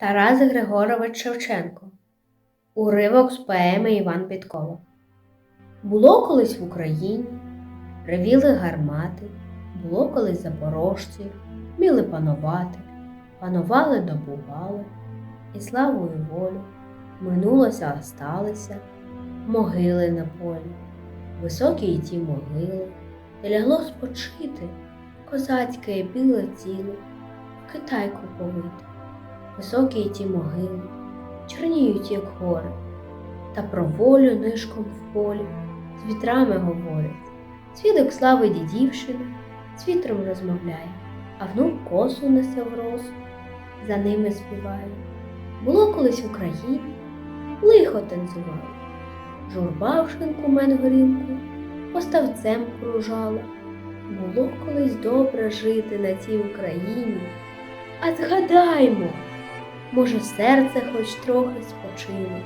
Тарас Григорович Шевченко. Уривок з поеми Іван Підкова. Було колись в Україні, ревіли гармати, було колись запорожці, вміли панувати, панували, добували, і славу і волю минулося, осталися, могили на полі, високі й ті могили, де лягло спочити козацьке біле тіло, в Китайку повите високі ті могили, чорніють, як гори, та про волю нишком в полі з вітрами говорять. Свідок слави дідівщини з вітром розмовляє, а внук косу несе в росу, за ними співає. Було колись в Україні, лихо танцювало, журба в шинку мен поставцем кружала. Було колись добре жити на цій Україні, а згадаймо, може, серце хоч трохи спочине,